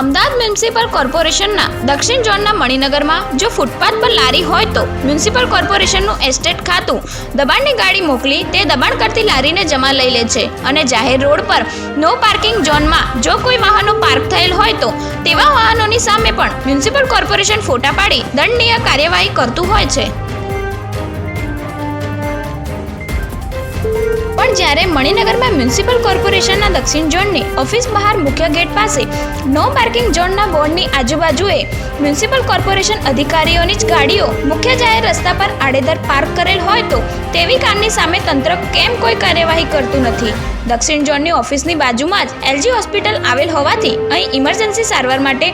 Ahmedabad municipal કોર્પોરેશનના દક્ષિણ ઝોનના મણિનગરમાં જો ફૂટપાથ પર લારી હોય તો મ્યુનિસિપલ કોર્પોરેશનનું એસ્ટેટ ખાતું દબાણની ગાડી મોકલી તે દબાણ કરતી લારીને જમા લઈ લે છે અને જાહેર રોડ પર નો પાર્કિંગ ઝોનમાં જો કોઈ વાહનો પાર્ક થયેલ હોય તો તેવા વાહનોની સામે પણ મ્યુનિસિપલ કોર્પોરેશન ફોટા પાડી દંડનીય કાર્યવાહી કરતું હોય છે. જ્યારે મણિનગરમાં મ્યુનિસિપલ કોર્પોરેશનના દક્ષિણ ઝોનની ઓફિસ બહાર મુખ્ય ગેટ પાસે નો પાર્કિંગ ઝોનના બોર્ડની આજુબાજુએ મ્યુનિસિપલ કોર્પોરેશન અધિકારીઓની જ ગાડીઓ મુખ્ય જાહેર રસ્તા પર આડેધર પાર્ક કરેલ હોય તો તેવી કારની સામે તંત્ર કેમ કોઈ કાર્યવાહી કરતું નથી? દક્ષિણ ઝોનની ઓફિસની બાજુમાં જ એલજી હોસ્પિટલ આવેલ હોવાથી અહીં ઇમરજન્સી સારવાર માટે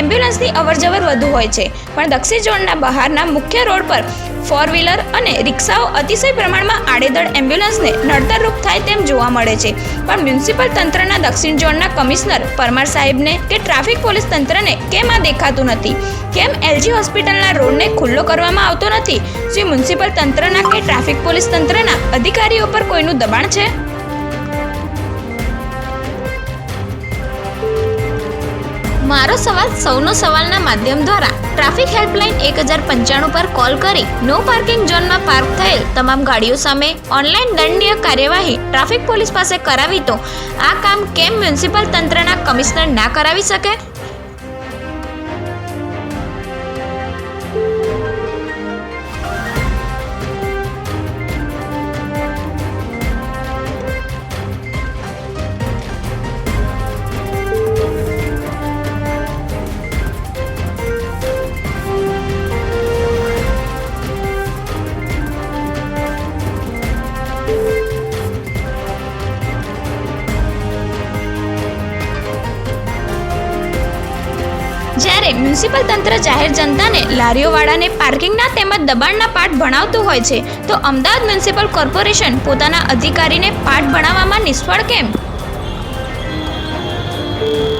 એમ્બ્યુલન્સની અવરજવર વધુ હોય છે. પણ દક્ષિણ ઝોનના બહારના મુખ્ય રોડ પર ફોર વ્હીલર અને રિક્ષાઓ અતિશય પ્રમાણમાં આડેધડ એમ્બ્યુલન્સને નડતરરૂપ થાય તેમ જોવા મળે છે. પણ મ્યુનિસિપલ તંત્રના દક્ષિણ ઝોનના કમિશનર પરમાર સાહેબને કે ટ્રાફિક પોલીસ તંત્રને કેમ આ દેખાતું નથી? કેમ એલજી હોસ્પિટલના રોડને ખુલ્લો કરવામાં આવતો નથી? શું મ્યુનિસિપલ તંત્રના કે ટ્રાફિક પોલીસ તંત્રના અધિકારીઓ પર કોઈનું દબાણ છે? મારો સવાલ સૌનો સવાલના માધ્યમ દ્વારા. ટ્રાફિક હેલ્પલાઇન એક હજાર પંચાણું પર કોલ કરી નો પાર્કિંગ ઝોનમાં પાર્ક થયેલ તમામ ગાડીઓ સામે ઓનલાઈન દંડનીય કાર્યવાહી ટ્રાફિક પોલીસ પાસે કરાવી તો આ કામ કેમ મ્યુનિસિપલ તંત્રના કમિશનર ના કરાવી શકે? જ્યારે મ્યુનિસિપલ તંત્ર જાહેર જનતાને લારીઓવાળાને પાર્કિંગના તેમજ દબાણના પાઠ ભણાવતું હોય છે. તો અમદાવાદ મ્યુનિસિપલ કોર્પોરેશન પોતાના અધિકારીને પાઠ ભણાવવામાં નિષ્ફળ કેમ?